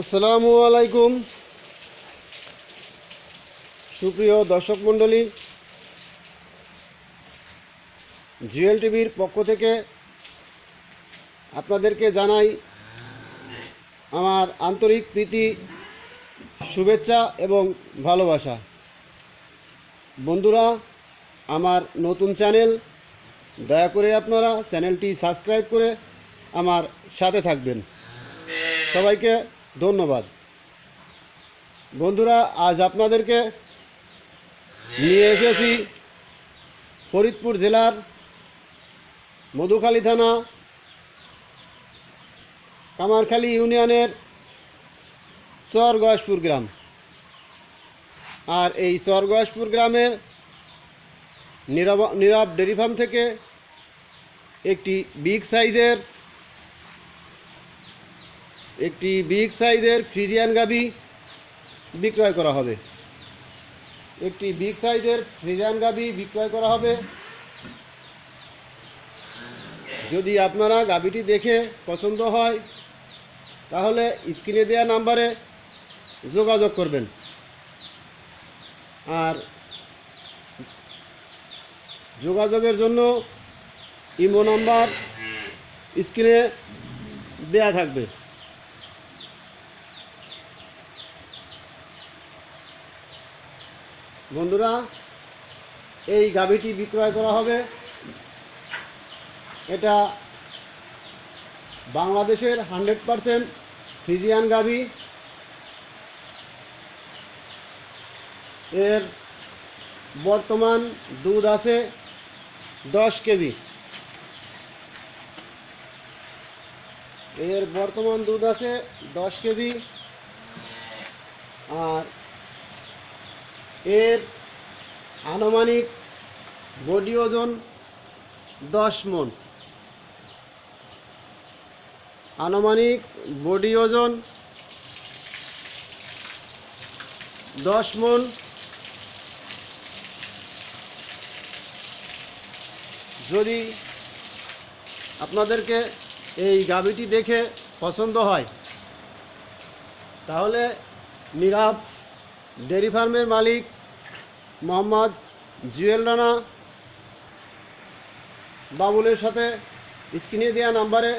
আসসালামু আলাইকুম। সুপ্রিয় দর্শক মণ্ডলী, জিএল টিভির পক্ষ থেকে আপনাদেরকে জানাই আমার আন্তরিক প্রীতি, শুভেচ্ছা এবং ভালোবাসা। বন্ধুরা, আমার নতুন চ্যানেল, দয়া করে আপনারা চ্যানেলটি সাবস্ক্রাইব করে আমার সাথে থাকবেন। সবাইকে ধন্যবাদ। বন্ধুরা, আজ আপনাদেরকে নিয়ে এসেছি ফরিদপুর জেলার মধুখালী থানা, কামারখালী ইউনিয়নের চর গয়াসপুর গ্রাম। আর এই চর গয়াসপুর গ্রামের নীরব নীরব ডেরি ফার্ম থেকে একটি বিগ সাইজের একটি বিগ সাইজের ফ্রিজিয়ান গাভি বিক্রয় করা হবে। একটি বিগ সাইজের ফ্রিজিয়ান গাভি বিক্রয় করা হবে। যদি আপনারা গাভিটি দেখে পছন্দ হয়, তাহলে স্ক্রিনে দেওয়া নাম্বারে যোগাযোগ করবেন। আর যোগাযোগের জন্য ইমো নাম্বার স্ক্রিনে দেয়া থাকবে। বন্ধুরা, এই গাভীটি বিক্রয় করা হবে। এটা বাংলাদেশের হান্ড্রেড পারসেন্ট ফিজিয়ান গাভী। এর বর্তমান দুধ আছে দশ কেজি। এর বর্তমান দুধ আছে দশ কেজি। আর এর আনুমানিক বডি ওজন দশ মন। আনুমানিক বডি ওজন দশ মন। যদি আপনাদেরকে এই গাভীটি দেখে পছন্দ হয়, তাহলে নীরব ডেয়ারি ফার্মের মালিক মোহাম্মদ জুয়েল রানা বাবুলের সাথে স্ক্রিনে দেওয়া নাম্বারে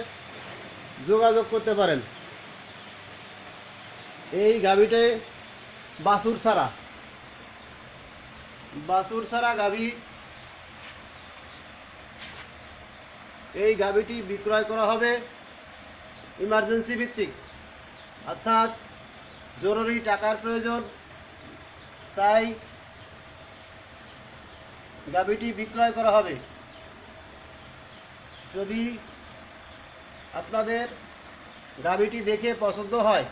যোগাযোগ করতে পারেন। এই গাভীতে বাসুর ছাড়া। বাসুর ছাড়া গাভী এই গাভীটি বিক্রয় করা হবে ইমার্জেন্সি ভিত্তিক। অর্থাৎ জরুরি টাকার প্রয়োজন, তাই গাভীটি বিক্রয় করা হবে। যদি আপনাদের গাভীটি দেখে পছন্দ হয়,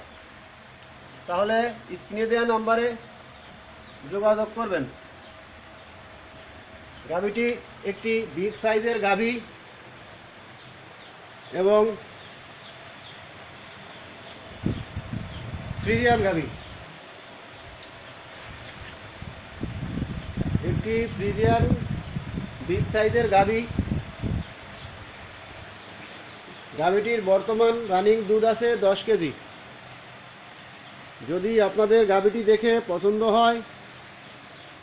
তাহলে স্ক্রিনে দেওয়া নম্বরে যোগাযোগ করবেন। গাভীটি একটি বিগ সাইজের গাভী এবং ফ্রিজিয়ান গাভী। একটি ফ্রিজিয়ান বিগ সাইজের গাভী। গাভীটির বর্তমান রানিং দুধ আছে দশ কেজি। যদি আপনাদের গাভীটি দেখে পছন্দ হয়,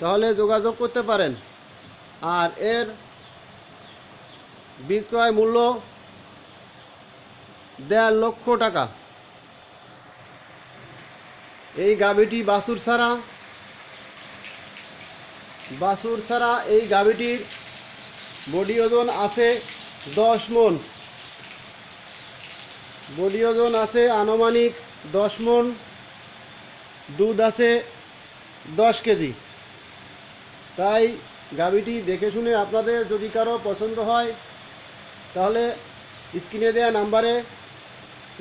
তাহলে যোগাযোগ করতে পারেন। আর এর বিক্রয় মূল্য দেড় লক্ষ টাকা। এই গাভীটি বাছুর ছাড়া বাছুর ছাড়া এই গাভীটির বডি ওজন আছে দশ মন। বডি ওজন আছে আনুমানিক দশ মন। দুধ আছে দশ কেজি। তাই গাভীটি দেখে শুনে আপনাদের যদি কারও পছন্দ হয়, তাহলে স্ক্রিনে দেওয়া নাম্বারে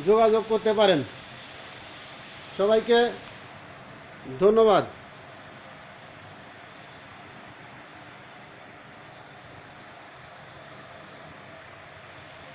যোগাযোগ করতে পারেন। সবাইকে ধন্যবাদ।